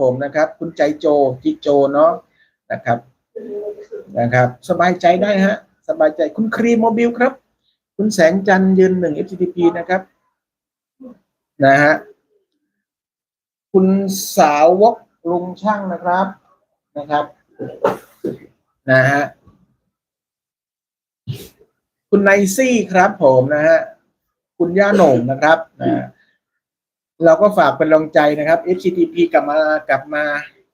ผมนะครับ คุณใจโจจิโจเนาะนะครับนะครับ สบายใจได้ฮะ สบายใจคุณครีมโมบิลครับ คุณแสงจันยืนหนึ่ง FTP นะครับ นะฮะคุณสาววกลุงช่างนะครับนะครับ นะฮะคุณไนซี่ครับผมนะฮะ คุณย่าโหน่งนะครับนะ เราก็ฝากเป็นกำลังใจนะครับ FCTP กลับมากลับมา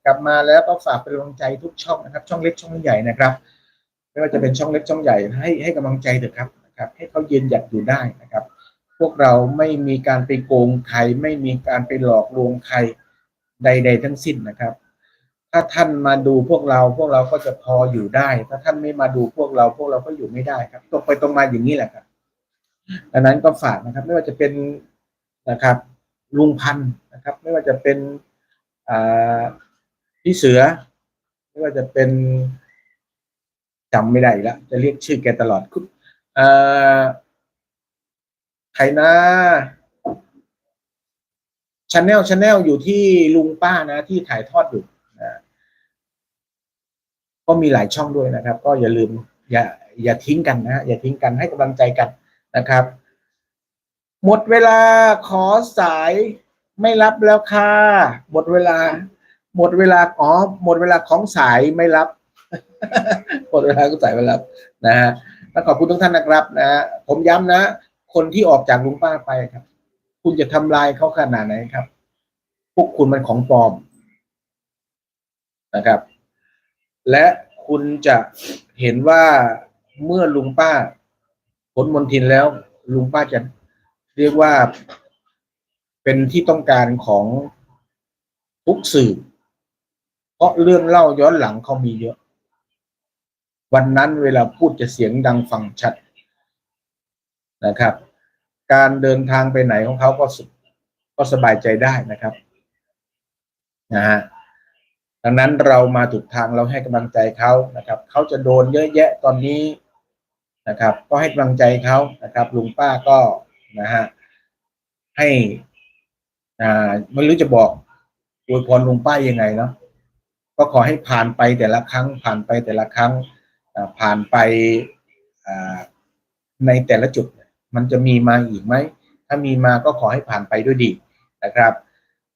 กลับมาแล้วก็ฝากเป็นกำลังใจทุกช่องนะครับ ช่องเล็กช่องใหญ่นะครับ ไม่ว่าจะเป็นช่องเล็กช่องใหญ่ ให้ให้กำลังใจเถอะครับนะครับ ให้เขาเยืนหยัดอยู่ได้นะครับ พวกเราไม่มีการไปโกงใครไม่มีการไปหลอกลวงใครใด ๆ ทั้งสิ้นนะครับ ถ้าท่านมาดูพวกเราพวกเราก็จะพออยู่ได้ ถ้าท่านไม่มาดูพวกเราพวกเราก็อยู่ไม่ได้ครับตรงไปตรงมาอย่างนี้แหละครับดังนั้นก็ฝากนะครับ ไม่ว่าจะเป็นนะครับ ลุงพันธ์นะครับ ไม่ว่าจะเป็นพี่เสือ ไม่ว่าจะเป็นจำไม่ได้แล้วจะเรียกชื่อแกตลอดคุณเอ่อใครนะชาแนลชาแนลอยู่ที่ลุงป้านะ ที่ถ่ายทอดอยู่นะก็มีหลายช่องด้วยนะครับ ก็อย่าลืมอย่าอย่าทิ้งกันนะ อย่าทิ้งกันให้กำลังใจกันนะครับ หมดเวลาขอสายไม่รับแล้วค่ะหมดเวลา หมดเวลาอ๋อหมดเวลาของสายไม่รับ หมดเวลาก็สายไม่รับนะฮะแล้วขอบคุณทุกท่านนะครับนะฮะผมย้ำนะ คนที่ออกจากลุงป้าไปครับ คุณจะทำลายเขาขนาดไหนครับ พวกคุณมันของปลอมนะครับ และคุณจะเห็นว่าเมื่อลุงป้าผลมนทินแล้ว ลุงป้าจะ เรียกว่าเป็นที่ต้องการของทุกสื่อ เพราะเรื่องเล่าย้อนหลังเขามีเยอะ วันนั้นเวลาพูดจะเสียงดังฟังชัดนะครับ การเดินทางไปไหนของเขาก็สุก็สบายใจได้นะครับนะฮะดังนั้นเรามาถูกทางเราให้กำลังใจเขานะครับเขาจะโดนเยอะแยะตอนนี้นะครับ ก็ให้กำลังใจเขานะครับ ลุงป้าก็ นะฮะให้อ่าไม่รู้จะบอกอวยพรลุงป้ายังไงเนาะก็ขอให้ผ่านไปแต่ละครั้ง ผ่านไปแต่ละครั้งผ่านไปอ่าในแต่ละจุด มันจะมีมาอีกไหม ถ้ามีมาก็ขอให้ผ่านไปด้วยดีนะครับ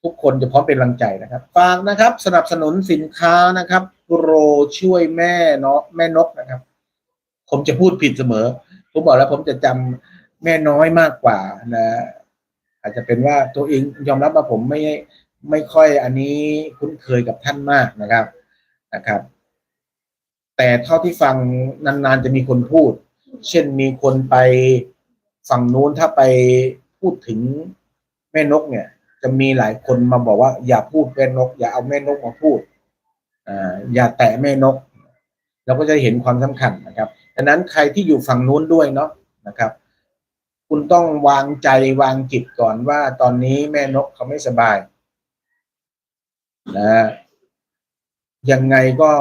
ทุกคนจะพร้อมเป็นกำลังใจนะครับฝากนะครับ สนับสนุนสินค้านะครับโรช่วยแม่เนาะแม่นกนะครับ ผมจะพูดผิดเสมอ ผมบอกแล้วผมจะจำ แม่น้อยมากกว่านะ อาจจะเป็นว่าตัวเองยอมรับว่าผมไม่ไม่ค่อยอันนี้คุ้นเคยกับท่านมากนะครับนะครับ แต่เท่าที่ฟังนานๆจะมีคนพูด เช่นมีคนไปฝั่งนู้นถ้าไปพูดถึงแม่นกเนี่ย จะมีหลายคนมาบอกว่า อย่าพูดแม่นก อย่าเอาแม่นกมาพูดอ่าอย่าแตะแม่นก เราก็จะเห็นความสำคัญนะครับดังนั้นใครที่อยู่ฝั่งนู้นด้วยเนาะนะครับ คุณต้องวางใจวางจิตก่อนว่าตอนนี้แม่นกเขาไม่สบายนะยังไงก็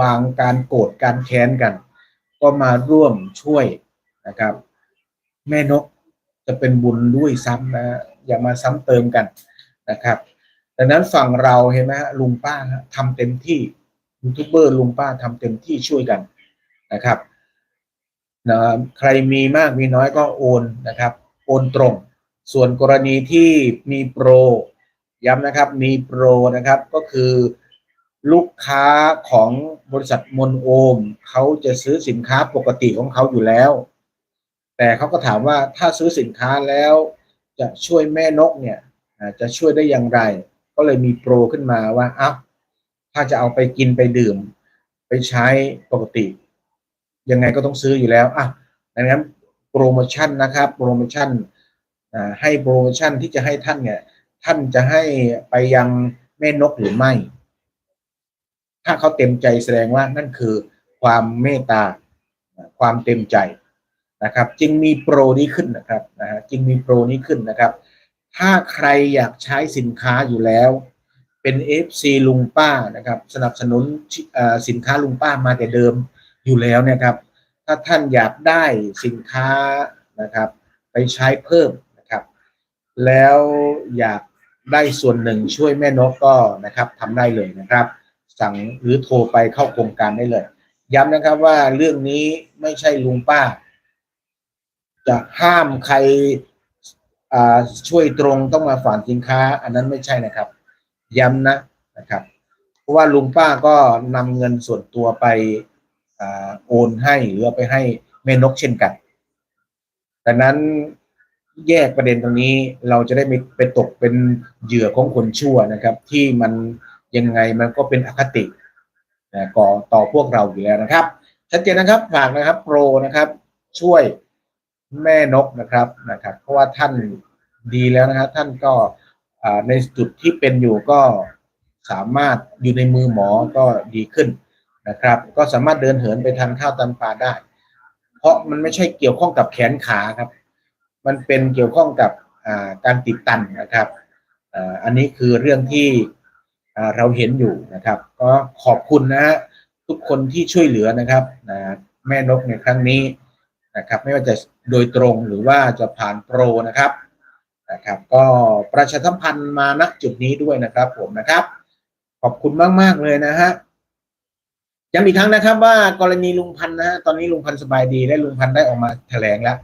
วางการโกรธการแค้นกัน ก็มาร่วมช่วยนะครับ แม่นกจะเป็นบุญด้วยซ้ำนะอย่ามาซ้ำเติมกันนะครับดังนั้นฝั่งเราเห็นไหมฮะลุงป้าทำเต็มที่ยูทูบเบอร์ลุงป้าทำเต็มที่ช่วยกันนะครับ นะใครมีมากมีน้อยก็โอนนะครับโอนตรง ส่วนกรณีที่มีโปรย้ำนะครับมีโปรนะครับก็คือลูกค้าของบริษัทมนโอมเขาจะซื้อสินค้าปกติของเขาอยู่แล้ว แต่เขาก็ถามว่าถ้าซื้อสินค้าแล้วจะช่วยแม่นกเนี่ยจะช่วยได้อย่างไร ก็เลยมีโปรขึ้นมาว่าอ้าถ้าจะเอาไปกินไปดื่ม ไปใช้ปกติ ยังไงก็ต้องซื้ออยู่แล้วอะดังนั้นโปรโมชั่นนะครับ โปรโมชั่นให้โปรโมชั่นที่จะให้ท่านเนี่ย ท่านจะให้ไปยังแม่นกหรือไม่ ถ้าเขาเต็มใจแสดงว่านั่นคือความเมตตาความเต็มใจนะครับ จึงมีโปรนี้ขึ้นนะครับนะฮะจึงมีโปรนี้ขึ้นนะครับ ถ้าใครอยากใช้สินค้าอยู่แล้ว เป็น FC ลุงป้านะครับ สนับสนุนสินค้าลุงป้ามาแต่เดิม อยู่แล้วเนะครับ ถ้าท่านอยากได้สินค้านะครับ ไปใช้เพิ่มนะครับ แล้วอยากได้ส่วนหนึ่งช่วยแม่นกก็นะครับทำได้เลยนะครับ สั่งหรือโทรไปเข้าโครงการได้เลย ย้ำนะครับว่าเรื่องนี้ไม่ใช่ลุงป้า จะห้ามใครอ่าช่วยตรงต้องมาฝากสินค้า อันนั้นไม่ใช่นะครับ ย้ำนะนะครับ เพราะว่าลุงป้าก็นำเงินส่วนตัวไป โอนให้หรือเอาไปให้แม่นกเช่นกันดังนั้นแยกประเด็นตรงนี้เราจะได้ไม่ไปตกเป็นเหยื่อของคนชั่วนะครับ ที่มันยังไงมันก็เป็นอคติก่อต่อพวกเราอยู่แล้วนะครับชัดเจนนะครับฝากนะครับโปรนะครับ ช่วยแม่นกนะครับนะครับ เพราะว่าท่านดีแล้วนะครับท่านก็ในจุดที่เป็นอยู่ก็สามารถอยู่ในมือหมอก็ดีขึ้น นะครับ ก็สามารถเดินเหินไปทานข้าวตามปลาได้ เพราะมันไม่ใช่เกี่ยวข้องกับแขนขาครับ มันเป็นเกี่ยวข้องกับการติดตันนะครับอันนี้คือเรื่องที่เราเห็นอยู่นะครับ ก็ขอบคุณนะฮะทุกคนที่ช่วยเหลือนะครับแม่นกในครั้งนี้นะครับ ไม่ว่าจะโดยตรงหรือว่าจะผ่านโปรนะครับนะครับ ก็ประชาสัมพันธ์มาณจุดนี้ด้วยนะครับ ผมนะครับ ขอบคุณมาก ๆ เลยนะฮะ ย้ำอีกครั้งนะครับ ว่ากรณีลุงพันนะฮะตอนนี้ลุงพันสบายดีและลุงพันได้ออกมาแถลงแล้ว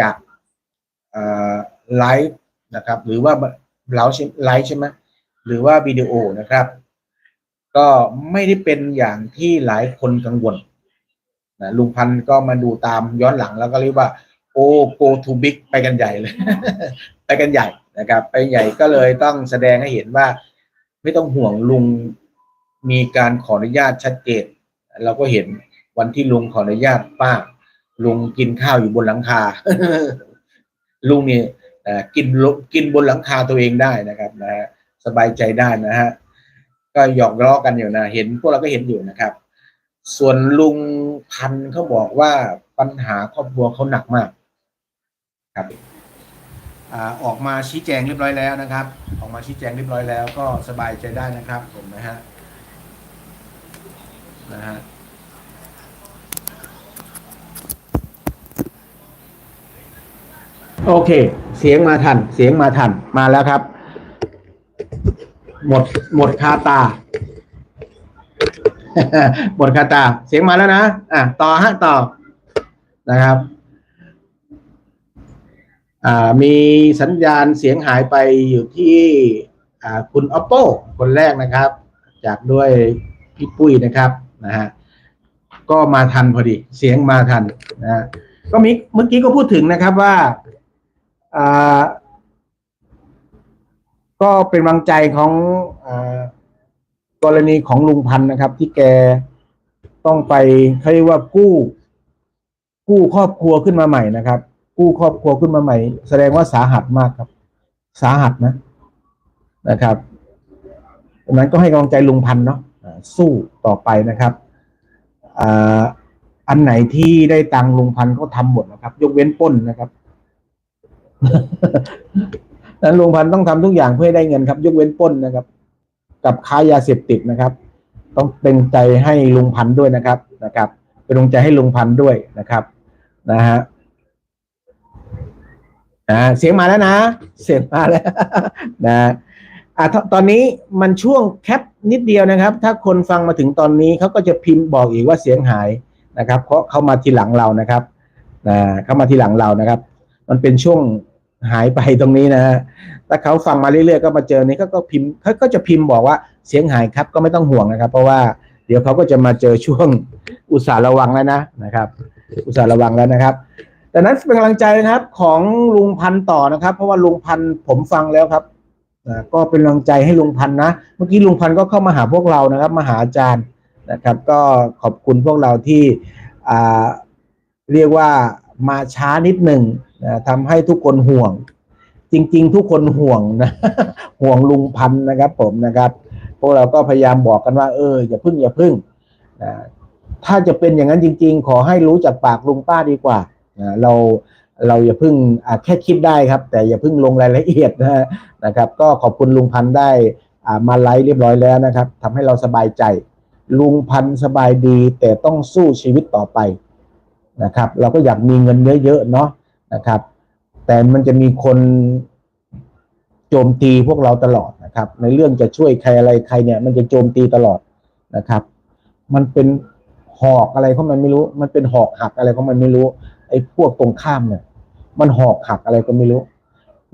จากไลฟ์นะครับ หรือว่าเราไลฟ์ใช่ไหมหรือว่าวิดีโอนะครับ ก็ไม่ได้เป็นอย่างที่หลายคนกังวลนะลุงพันก็มาดูตามย้อนหลังแล้วก็เรียกว่า โอ้ go to big ไปกันใหญ่เลย ไปกันใหญ่นะครับ ไปใหญ่ก็เลยต้องแสดงให้เห็นว่า ไม่ต้องห่วงลุง มีการขออนุญาตชัดเจนเราก็เห็นวันที่ลุงขออนุญาตป้า ลุงกินข้าวอยู่บนหลังคา ลุงนี่กินกินบนหลังคาตัวเองได้นะครับนะฮะสบายใจได้นะฮะก็หยอกล้อกันอยู่นะเห็นพวกเราก็เห็นอยู่นะครับ ส่วนลุงพันเขาบอกว่าปัญหาครอบครัวเขาหนักมาก ครับออกมาชี้แจงเรียบร้อยแล้วนะครับ ออกมาชี้แจงเรียบร้อยแล้วก็สบายใจได้นะครับผมนะฮะ นะฮะโอเค เสียงมาทัน เสียงมาทัน มาแล้วครับ หมด หมดคาตา หมดคาตา เสียงมาแล้วนะ อะ ต่อฮะ ต่อ นะครับ อ่า มีสัญญาณเสียงหายไปอยู่ที่ อ่า คุณ oppo คนแรกนะครับ จากด้วยพี่ปุ้ยนะครับ นะฮะก็มาทันพอดี เสียงมาทันนะฮะก็มีเมื่อกี้ก็พูดถึงนะครับว่าอ่าก็เป็นกำลังใจของอกรณีของลุงพันนะครับ ที่แกต้องไปเขาเรียกว่ากู้ กู้ครอบครัวขึ้นมาใหม่นะครับ กู้ครอบครัวขึ้นมาใหม่ แสดงว่าสาหัสมากครับ สาหัสนะนะครับดังนั้นก็ให้กำลังใจลุงพันเนาะ สู้ต่อไปนะครับอ่าอันไหนที่ได้ตังลุงพันธ์ก็ทำหมดนะครับ ยกเว้นป้นนะครับนั้นลุงพันธ์ต้องทำทุกอย่างเพื่อได้เงินครับ ยกเว้นป้นนะครับ กับค้ายาเสพติดนะครับ ต้องเป็นใจให้ลุงพันธ์ด้วยนะครับนะครับ เป็นลงใจให้ลุงพันธ์ด้วยนะครับ นะฮะอ่าเสียงมาแล้วนะ เสียงมาแล้ว นะ อ่าตอนนี้มันช่วงแคปนิดเดียวนะครับ ถ้าคนฟังมาถึงตอนนี้เขาก็จะพิมพ์บอกอีกว่าเสียงหายนะครับ เพราะเขามาทีหลังเรานะครับนะเขามาทีหลังเรานะครับ มันเป็นช่วงหายไปตรงนี้นะฮะถ้าเขาฟังมาเรื่อยๆก็มาเจอนี้ก็ก็พิมพ์เขาก็จะพิมพ์บอกว่าเสียงหายครับก็ไม่ต้องห่วงนะครับ เพราะว่าเดี๋ยวเขาก็จะมาเจอช่วงอุตสาห์ระวังแล้วนะนะครับ อุตสาห์ระวังแล้วนะครับแต่นั้นเป็นกำลังใจนะครับของลุงพันต่อนะครับ เพราะว่าลุงพันผมฟังแล้วครับ อ่าก็เป็นกำลังใจให้ลุงพันนะ เมื่อกี้ลุงพันก็เข้ามาหาพวกเรานะครับ มาหาอาจารย์นะครับ ก็ขอบคุณพวกเราที่เรียกว่ามาช้านิดหนึ่งนะทำให้ทุกคนห่วง จริง ๆ ทุกคนห่วงนะห่วงลุงพันนะครับ ผมนะครับ พวกเราก็พยายามบอกกันว่า เอออย่าพึ่งอย่าพึ่งนะถ้าจะเป็นอย่างนั้นจริง ๆ ขอให้รู้จากปากลุงป้าดีกว่านะเรา เราอย่าพึ่งแค่คิดได้ครับ แต่อย่าพึ่งลงรายละเอียดนะครับ ก็ขอบคุณลุงพันธ์ได้มาไลฟ์เรียบร้อยแล้วนะครับทำให้เราสบายใจ ลุงพันธ์สบายดีแต่ต้องสู้ชีวิตต่อไปนะครับ เราก็อยากมีเงินเยอะๆเนาะนะครับ แต่มันจะมีคนโจมตีพวกเราตลอดนะครับ ในเรื่องจะช่วยใครอะไรใครเนี่ย มันจะโจมตีตลอดนะครับ มันเป็นหอกอะไรของมันไม่รู้ มันเป็นหอกหักอะไรของมันไม่รู้ไอ้พวกตรงข้ามเนี่ย มันหอกหักอะไรก็ไม่รู้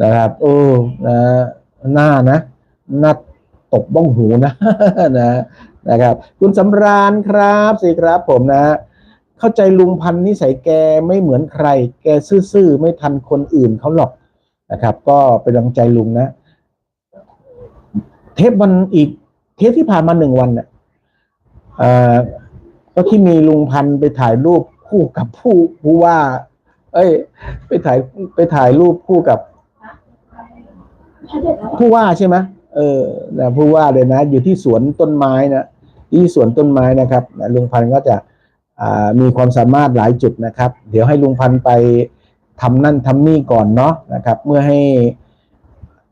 นะครับ เออนะหน้านะหน้าตบบ้องหูนะนะนะครับ คุณสำราญครับสิครับผมนะ เข้าใจลุงพันนิสัยแกไม่เหมือนใคร แกซื่อๆไม่ทันคนอื่นเขาหรอกนะครับ ก็เป็นกำลังใจลุงนะ เทปวันอีก เทปที่ผ่านมาหนึ่งวันเนี่ยเออก็ที่มีลุงพันไปถ่ายรูปคู่กับผู้ผู้ว่า เอ้ย ไปถ่ายไปถ่ายรูปคู่กับผู้ว่าใช่ไหมเออนะผู้ว่าเลยนะ อยู่ที่สวนต้นไม้นะที่สวนต้นไม้นะครับนะลุงพันธ์ก็จะมีความสามารถหลายจุดนะครับ เดี๋ยวให้ลุงพันธ์ไปทำนั่นทำนี่ก่อนเนาะนะครับ เมื่อให้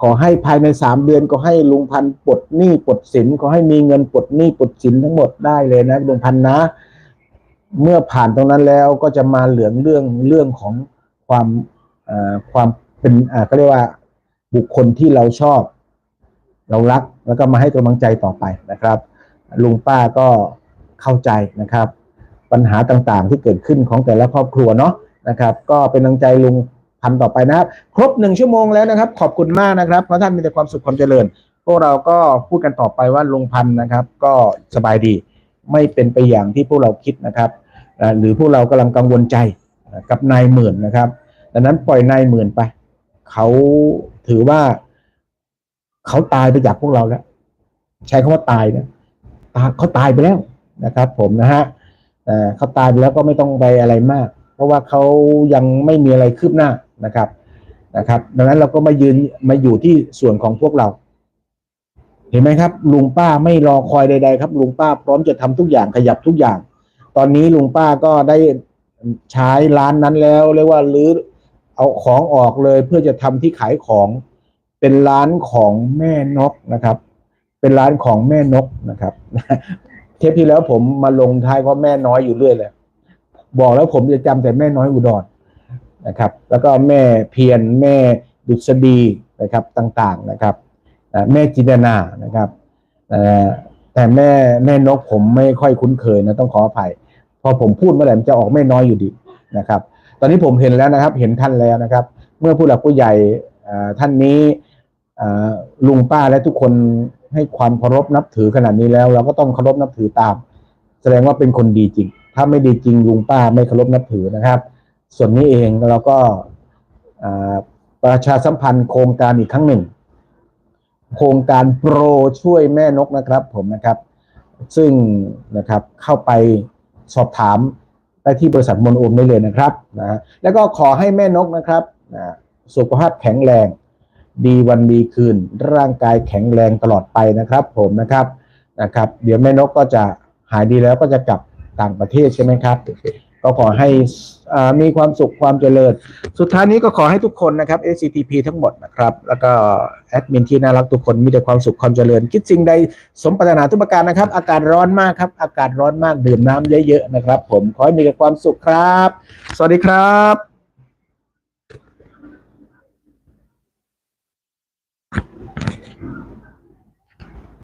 ขอให้ภายในสามเดือนก็ให้ลุงพันธ์ปลดหนี้ปลดสินขอให้มีเงินปลดหนี้ปลดสินทั้งหมดได้เลยนะลุงพันธ์นะ เมื่อผ่านตรงนั้นแล้วก็จะมาเหลืองเรื่องเรื่องของความเอ่อความเป็นอ่าก็เรียกว่าบุคคลที่เราชอบ เรารักแล้วก็มาให้กำลังใจต่อไปนะครับ ลุงป้าก็เข้าใจนะครับ ปัญหาต่างๆที่เกิดขึ้นของแต่ละครอบครัวเนาะนะครับ ก็เป็นกำลังใจลุงพันต่อไปนะครับ ครบหนึ่งชั่วโมงแล้วนะครับ ขอบคุณมากนะครับเพราะท่านมีแต่ความสุขความเจริญ พวกเราก็พูดกันต่อไปว่าลุงพันนะครับ ก็สบายดี ไม่เป็นไปอย่างที่พวกเราคิดนะครับหรือพวกเรากำลังกังวลใจกับนายหมื่นนะครับดังนั้นปล่อยนายหมื่นไป เขาถือว่าเขาตายไปจากพวกเราแล้ว ใช้คำว่าตายนะตาเขาตายไปแล้วนะครับ ผมนะฮะเอ่อเขาตายไปแล้วก็ไม่ต้องไปอะไรมาก เพราะว่าเขายังไม่มีอะไรคืบหน้านะครับนะครับ ดังนั้นเราก็มายืนมาอยู่ที่ส่วนของพวกเรา เห็นไหมครับ ลุงป้าไม่รอคอยใด ๆ ครับ ลุงป้าพร้อมจะทำทุกอย่างขยับทุกอย่าง ตอนนี้ลุงป้าก็ได้ใช้ร้านนั้นแล้วเรียกว่ารื้อเอาของออกเลยเพื่อจะทำที่ขายของเป็นร้านของแม่นกนะครับ เป็นร้านของแม่นกนะครับเทปที่แล้วผมมาลงท้ายเพราะแม่น้อยอยู่เรื่อยเลยบอกแล้วผมจะจำแต่แม่น้อยอุดรนะครับ แล้วก็แม่เพียรแม่ดุษฎีนะครับต่าง ๆนะครับ แม่จินนานะครับแต่แม่แม่นกผมไม่ค่อยคุ้นเคยนะต้องขออภัย พอผมพูดเมื่อไหร่มันจะออกแม่น้อยอยู่ดีนะครับ ตอนนี้ผมเห็นแล้วนะครับ เห็นท่านแล้วนะครับ เมื่อผู้หลักผู้ใหญ่ท่านนี้ลุงป้าและทุกคนให้ความเคารพนับถือขนาดนี้แล้ว เราก็ต้องเคารพนับถือตาม แสดงว่าเป็นคนดีจริง ถ้าไม่ดีจริงลุงป้าไม่เคารพนับถือนะครับ ส่วนนี้เองเราก็ประชาสัมพันธ์โครงการอีกครั้งหนึ่ง โครงการโปรช่วยแม่นกนะครับผมนะครับ ซึ่งนะครับเข้าไปสอบถามได้ที่บริษัทมนโอมได้เลยนะครับนะฮะแล้วก็ขอให้แม่นกนะครับนะสุขภาพแข็งแรง ดีวันดีคืน ร่างกายแข็งแรงตลอดไปนะครับ ผมนะครับนะครับ เดี๋ยวแม่นกก็จะหายดีแล้วก็จะกลับต่างประเทศใช่ไหมครับ ก็ขอให้มีความสุขความเจริญ สุดท้ายนี้ก็ขอให้ทุกคนนะครับ SCTP ทั้งหมดนะครับ แล้วก็แอดมินที่น่ารักทุกคนมีแต่ความสุขความเจริญ คิดสิ่งใดสมปรารถนาทุกประการนะครับ อากาศร้อนมากครับ อากาศร้อนมากดื่มน้ำเยอะๆนะครับ ผมขอให้มีแต่ความสุขครับ สวัสดีครับ